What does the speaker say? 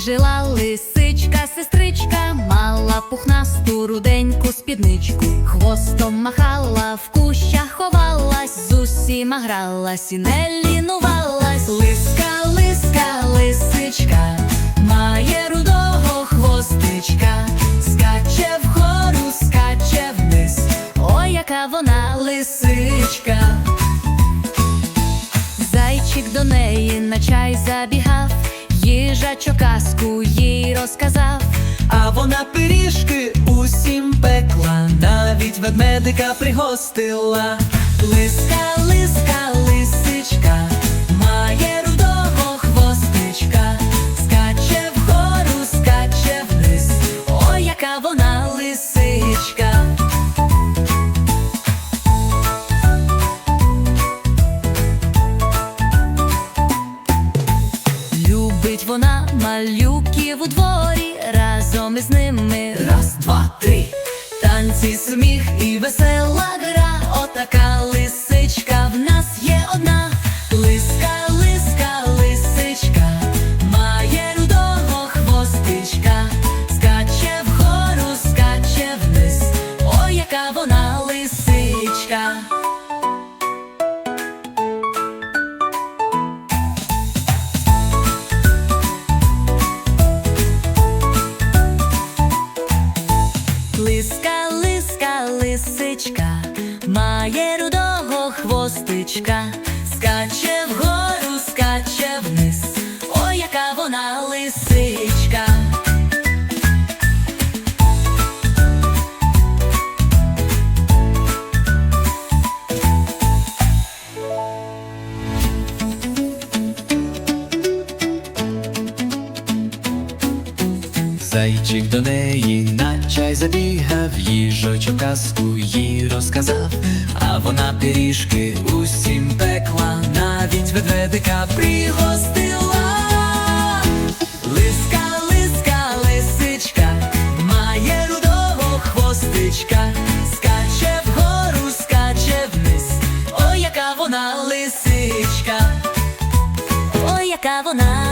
жила лисичка, сестричка, мала пухнасту руденьку спідничку, хвостом махала, в кущах ховалась, з усіма гралась і не лінувалась. Лиска, лиска, лисичка, має рудого хвостичка, скаче вгору, скаче вниз. Ой, яка вона лисичка. Зайчик до неї на чай забігав, їжачок казку їй розказав. А вона пиріжки усім пекла, навіть ведмедика пригостила. Лиска, лиска, лисичка, разом із ними раз, два, три. Танці, сміх і весела гра, отака лисичка має рудого хвостичка, скаче вгору, скаче вниз. Ой, яка вона лисичка. Зайчик до неї на чай забігав, їжачок казку їй розказав, а вона пиріжки усім пекла, навіть ведмедика пригостила. Лиска, лиска, лисичка, має рудого хвостичка, скаче вгору, скаче вниз. Ой, яка вона лисичка, ой, яка вона